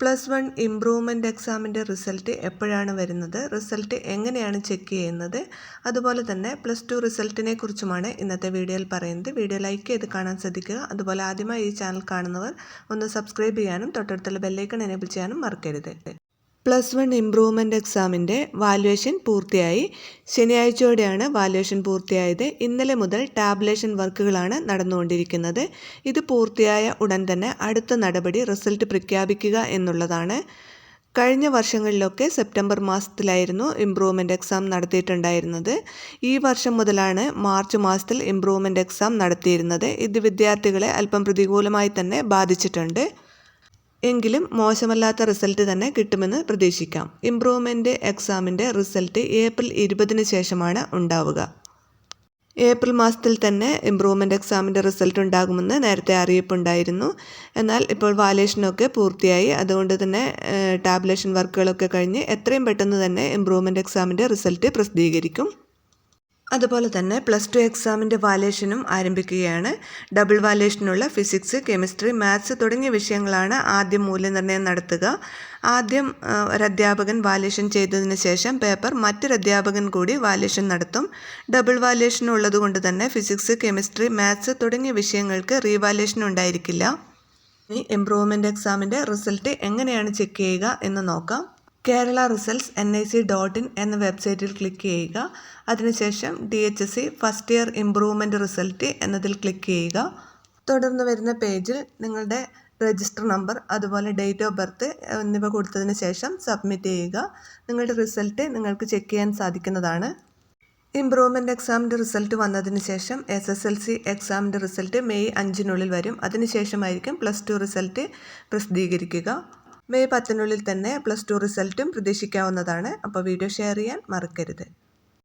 Plus one improvement എക്സാമിന്റെ result എപ്പോഴാണ് വരുന്നത്? റിസൾട്ട് എങ്ങനെയാണ് ചെക്ക് ചെയ്യുന്നത്? അതുപോലെ തന്നെ പ്ലസ് ടു റിസൾട്ടിനെ കുറിച്ചുമാണ് ഇന്നത്തെ വീഡിയോയിൽ പറയുന്നത്. വീഡിയോ ലൈക്ക് ചെയ്ത് കാണാൻ ശ്രദ്ധിക്കുക. അതുപോലെ ആദ്യമായി ഈ ചാനൽ കാണുന്നവർ ഒന്ന് സബ്സ്ക്രൈബ് ചെയ്യാനും തൊട്ടടുത്തുള്ള ബെല്ലൈക്കൺ എനേബിൾ ചെയ്യാനും മറക്കരുത്. പ്ലസ് വൺ ഇംപ്രൂവ്മെന്റ് എക്സാമിന്റെ വാല്യുവേഷൻ പൂർത്തിയായി. ശനിയാഴ്ചയോടെയാണ് വാല്യുവേഷൻ പൂർത്തിയായത്. ഇന്നലെ മുതൽ ടാബ്ലേഷൻ വർക്കുകളാണ് നടന്നുകൊണ്ടിരിക്കുന്നത്. ഇത് പൂർത്തിയായ ഉടൻ തന്നെ അടുത്ത നടപടി റിസൾട്ട് പ്രഖ്യാപിക്കുക എന്നുള്ളതാണ്. കഴിഞ്ഞ വർഷങ്ങളിലൊക്കെ സെപ്റ്റംബർ മാസത്തിലായിരുന്നു ഇംപ്രൂവ്മെന്റ് എക്സാം നടത്തിയിട്ടുണ്ടായിരുന്നത്. ഈ വർഷം മുതലാണ് മാർച്ച് മാസത്തിൽ ഇംപ്രൂവ്മെന്റ് എക്സാം നടത്തിയിരുന്നത്. ഇത് വിദ്യാർത്ഥികളെ അല്പം പ്രതികൂലമായി തന്നെ ബാധിച്ചിട്ടുണ്ട്. എങ്കിലും മോശമല്ലാത്ത റിസൾട്ട് തന്നെ കിട്ടുമെന്ന് പ്രതീക്ഷിക്കാം. ഇംപ്രൂവ്മെന്റ് എക്സാമിന്റെ റിസൾട്ട് ഏപ്രിൽ ഇരുപതിന് ശേഷമാണ് ഉണ്ടാവുക. ഏപ്രിൽ മാസത്തിൽ തന്നെ ഇംപ്രൂവ്മെന്റ് എക്സാമിന്റെ റിസൾട്ട് ഉണ്ടാകുമെന്ന് നേരത്തെ അറിയിപ്പുണ്ടായിരുന്നു. എന്നാൽ ഇപ്പോൾ വാലേഷനൊക്കെ പൂർത്തിയായി. അതുകൊണ്ട് തന്നെ ടാബ്ലേഷൻ വർക്കുകളൊക്കെ കഴിഞ്ഞ് എത്രയും പെട്ടെന്ന് തന്നെ ഇംപ്രൂവ്മെന്റ് എക്സാമിന്റെ റിസൾട്ട് പ്രസിദ്ധീകരിക്കും. അതുപോലെ തന്നെ പ്ലസ് ടു എക്സാമിന്റെ വാലേഷനും ആരംഭിക്കുകയാണ്. ഡബിൾ വാലേഷനുള്ള ഫിസിക്സ് കെമിസ്ട്രി മാത്സ് തുടങ്ങിയ വിഷയങ്ങളാണ് ആദ്യം മൂല്യനിർണയം നടത്തുക. ആദ്യം ഒരധ്യാപകൻ വാലേഷൻ ചെയ്തതിന് ശേഷം പേപ്പർ മറ്റൊരധ്യാപകൻ കൂടി വാലേഷൻ നടത്തും. ഡബിൾ വാലേഷൻ ഉള്ളതുകൊണ്ട് തന്നെ ഫിസിക്സ് കെമിസ്ട്രി മാത്സ് തുടങ്ങിയ വിഷയങ്ങൾക്ക് റീവാലേഷൻ ഉണ്ടായിരിക്കില്ല. ഇനി ഇംപ്രൂവ്മെന്റ് എക്സാമിന്റെ റിസൾട്ട് എങ്ങനെയാണ് ചെക്ക് ചെയ്യുക എന്ന് നോക്കാം. Kerala results N I C dot in എന്ന വെബ്സൈറ്റിൽ ക്ലിക്ക് ചെയ്യുക. അതിനുശേഷം D H S C first year improvement result എന്നതിൽ ക്ലിക്ക് ചെയ്യുക. തുടർന്ന് വരുന്ന പേജിൽ നിങ്ങളുടെ രജിസ്റ്റർ നമ്പർ അതുപോലെ ഡേറ്റ് ഓഫ് ബർത്ത് എന്നിവ കൊടുത്തതിന് ശേഷം സബ്മിറ്റ് ചെയ്യുക. നിങ്ങളുടെ റിസൾട്ട് നിങ്ങൾക്ക് ചെക്ക് ചെയ്യാൻ സാധിക്കുന്നതാണ്. ഇംപ്രൂവ്മെന്റ് എക്സാമിന്റെ റിസൾട്ട് വന്നതിന് ശേഷം എസ് എസ് എൽ സി എക്സാമിന്റെ റിസൾട്ട് മെയ് അഞ്ചിനുള്ളിൽ വരും. അതിനുശേഷമായിരിക്കും പ്ലസ് ടു റിസൾട്ട് പ്രസിദ്ധീകരിക്കുക. മെയ് പത്തിനുള്ളിൽ തന്നെ പ്ലസ് ടു റിസൾട്ടും പ്രതീക്ഷിക്കാവുന്നതാണ്. അപ്പോൾ വീഡിയോ ഷെയർ ചെയ്യാൻ മറക്കരുത്.